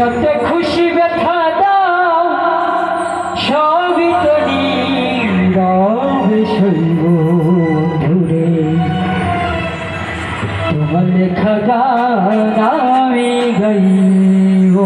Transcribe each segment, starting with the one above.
সত্যে খুশি ব্যথা দাও সবই তো নীরবে শৈব ধরে তোমার লেখা গান আমি গাইব।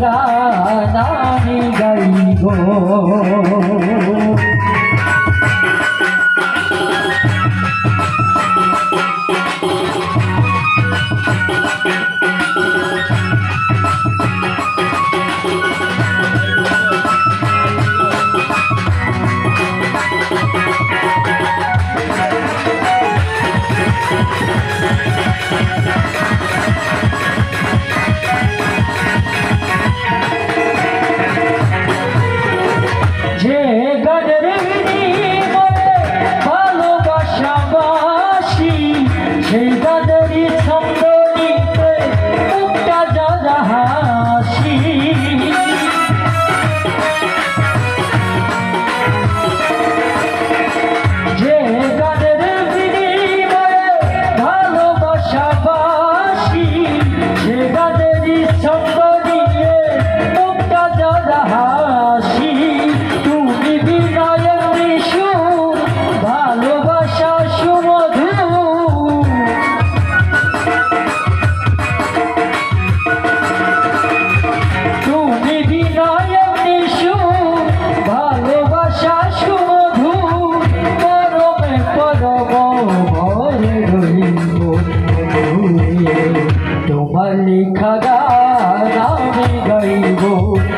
গান আমি গাইব know